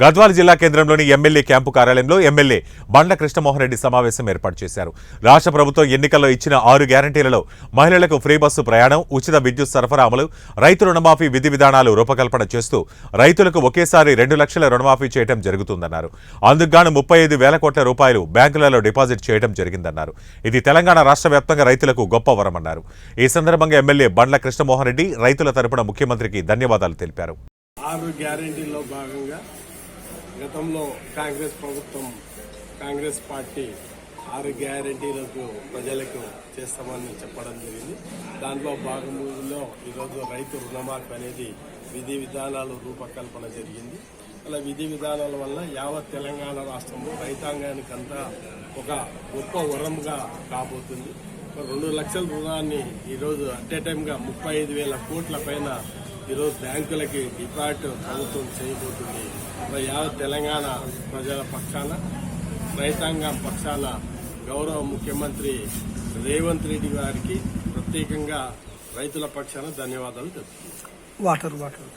గద్వాల జిల్లా కేంద్రంలోని MLA camp కార్యాలయంలో ఎమ్మెల్యే బండ్ల కృష్ణమోహన్ రెడ్డి సమావేశం ఏర్పాటు చేశారు. రాష్ట్ర ప్రభుత్వం ఎన్నికల్లో ఇచ్చిన ఆరు గ్యారంటీలలో మహిళలకు ఫ్రీ బస్సు ప్రయాణం ఉచిత విద్యుత్ సరఫరా అమలు రైతు రుణమాఫీ విధి విధానాలు రూపకల్పన చేస్తూ రైతులకు ఒకేసారి రెండు లక్షల రుణమాఫీ చేయడం జరుగుతుందన్నారు. అందుకుగాను ముప్పై ఐదు వేల కోట్ల రూపాయలు బ్యాంకులలో డిపాజిట్ చేయడం జరిగిందన్నారు. ఇది తెలంగాణ రాష్ట్ర వ్యాప్తంగా రైతులకు గొప్ప వరమన్నారు ఈ సందర్భంగా ఎమ్మెల్యే బండ్ల కృష్ణమోహన్ రెడ్డి రైతుల తరపున ముఖ్యమంత్రికి ధన్యవాదాలు తెలిపారు. ఆరు గ్యారంటీలో భాగంగా గతంలో కాంగ్రెస్ ప్రభుత్వం కాంగ్రెస్ పార్టీ ఆరు గ్యారంటీలకు ప్రజలకు చేస్తామని చెప్పడం జరిగింది. దాంట్లో భాగంలో ఈరోజు రైతు రుణమాఫీ అనేది విధి విధానాలు రూపకల్పన జరిగింది. అలా విధి విధానాల వల్ల యావత్ తెలంగాణ రాష్ట్రంలో రైతాంగానికంతా ఒక గొప్ప వరంగా కాబోతుంది. రెండు లక్షల రుణాన్ని ఈరోజు అట్ ఏ టైంగా ముప్పై ఐదు వేల కోట్ల పైన ఈరోజు బ్యాంకులకి డిపాజిట్ ప్రభుత్వం చేయబోతుంది. మరి యావత్ తెలంగాణ ప్రజల పక్షాన రైతాంగం పక్షాన గౌరవ ముఖ్యమంత్రి రేవంత్ రెడ్డి గారికి ప్రత్యేకంగా రైతుల పక్షాన ధన్యవాదాలు తెలుపుతున్నాను వాటర్ వాటర్.